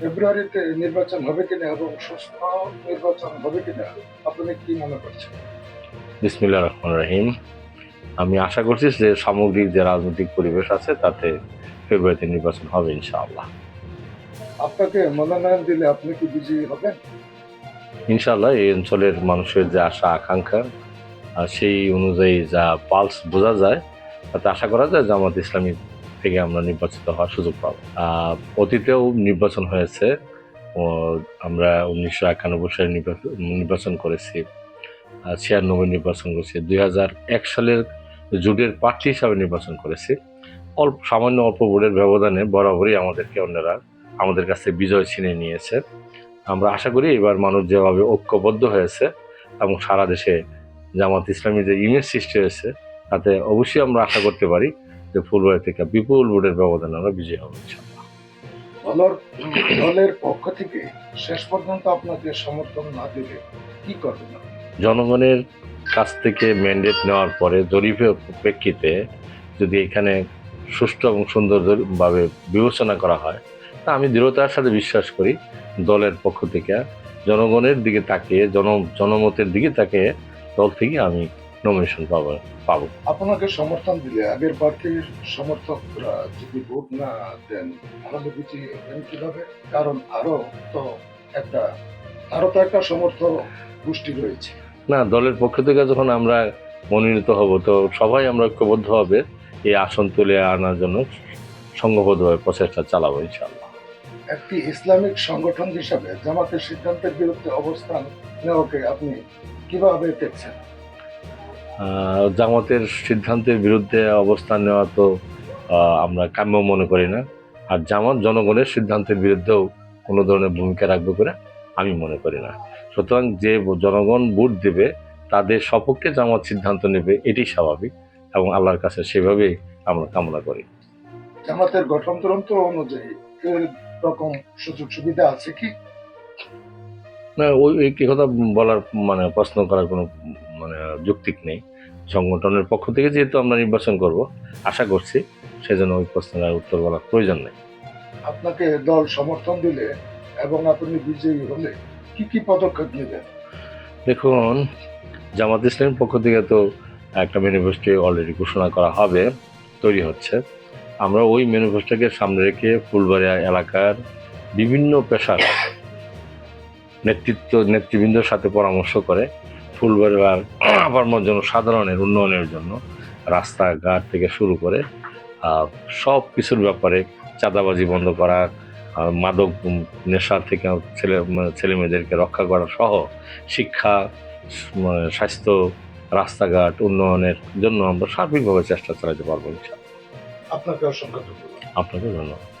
ফেব্রুয়ারিতে নির্বাচন হবে কিনা এবং সুস্থ নির্বাচন হবে কিনা আপনি কি মনে করছেন? বিসমিল্লা রহমান রহিম। আমি আশা করছি যে সামগ্রিক যে রাজনৈতিক পরিবেশ আছে তাতে ফেব্রুয়ারিতে নির্বাচন হবে ইনশাআল্লাহ। আপনাকে মনোনয়ন দিলে আপনি কি বিজয়ী হবেন? ইনশাআল্লাহ এই অঞ্চলের মানুষের যে আশা আকাঙ্ক্ষা আর সেই অনুযায়ী যা পালস বোঝা যায় তাতে আশা করা যায় জামাত ইসলামী থেকে আমরা নির্বাচিত হওয়ার সুযোগ পাবো। অতীতেও নির্বাচন হয়েছে। আমরা উনিশশো একানব্বই সালে নির্বাচন করেছি। ছিয়ানব্বই নির্বাচন করেছি। দুই হাজার এক সালের জুটের প্রার্থী হিসাবে নির্বাচন করেছি। অল্প, সামান্য অল্প ভোটের ব্যবধানে বরাবরই আমাদেরকে অন্যরা আমাদের কাছে বিজয় ছিনে নিয়েছে। আমরা আশা করি এবার মানুষ যেভাবে ঐক্যবদ্ধ হয়েছে এবং সারা দেশে জামাত ইসলামী যে ইমেজ সৃষ্টি হয়েছে, তাতে অবশ্যই আমরা আশা করতে পারি যে ফুলবাড়ি থেকে বিপুল ভোটের ব্যবধানে আমরা বিজয়ী হব। দলের দলের পক্ষ থেকে শেষ পর্যন্ত আপনাকে সমর্থন না দিলে কি করবেন জনগণের কাছ থেকে ম্যান্ডেট নেওয়ার পরে জরিপের প্রেক্ষিতে যদি এখানে সুষ্ঠু এবং সুন্দরভাবে বিবেচনা করা হয় তা আমি দৃঢ়তার সাথে বিশ্বাস করি দলের পক্ষ থেকে জনগণের দিকে তাকিয়ে জন জনমতের দিকে তাকিয়ে দল থেকে আমি নমিনেশন পাবো পাবো। আপনাকে সমর্থন দিলে আগের প্রার্থীর সমর্থকরা যদি ভোট না দেন তাহলে হবেন কীভাবে? কারণ আরও তো একটা আরও তো একটা সমর্থক গোষ্ঠী রয়েছে। না দলের পক্ষ থেকে যখন আমরা মনোনীত হব তো সবাই আমরা ঐক্যবদ্ধ হবে এই আসন তুলে আনার জন্য সংঘবদ্ধভাবে প্রচেষ্টা চালাবো ইনশাআল্লাহ। একটি ইসলামিক সংগঠন হিসাবে জামাতের সিদ্ধান্তের বিরুদ্ধে অবস্থান নেওয়াকে আপনি কীভাবে দেখছেন? জামাতের সিদ্ধান্তের বিরুদ্ধে অবস্থান নেওয়া তো আমরা কাম্য মনে করি না। আর জামাত জনগণের সিদ্ধান্তের বিরুদ্ধেও কোনো ধরনের ভূমিকা রাখবে করে আমি মনে করি না। সুতরাং যে জনগণ ভোট দেবে তাদের সপক্ষে জামাত সিদ্ধান্ত নেবে এটি স্বাভাবিক এবং আল্লাহর কাছে সেভাবেই আমরা কামনা করি। জামাতের গঠনতন্ত্র অনুযায়ী রকম সুযোগ সুবিধা আছে কি? না ওই কথা বলার মানে প্রশ্ন করার কোনো মানে যৌক্তিক নেই। সংগঠনের পক্ষ থেকে যেহেতু আমরা নির্বাচন করব আশা করছি সেজন্য ওই প্রশ্নের উত্তর বলার প্রয়োজন নেই। আপনাকে দল সমর্থন দিলে এবং আপনি বিজয়ী হলে কি কি পদক্ষেপ নেবেন? দেখুন জামাত ইসলামের পক্ষ থেকে তো একটা ম্যানিফেস্টো অলরেডি ঘোষণা করা হবে তৈরি হচ্ছে। আমরা ওই ম্যানিফেস্টোকে সামনে রেখে ফুলবাড়িয়া এলাকার বিভিন্ন পেশার নেতৃত্ব নেতৃবৃন্দর সাথে পরামর্শ করে ফুলবাড়িয়ার আবার জন্য সাধারণের উন্নয়নের জন্য রাস্তাঘাট থেকে শুরু করে সব কিছুর ব্যাপারে চাঁদাবাজি বন্ধ করা মাদক নেশা থেকে ছেলে ছেলে মেয়েদেরকে রক্ষা করা সহ শিক্ষা স্বাস্থ্য রাস্তাঘাট উন্নয়নের জন্য আমরা সার্বিকভাবে চেষ্টা চালাতে পারব আপনাকে অসংখ্য ধন্যবাদ। আপনাকে ধন্যবাদ।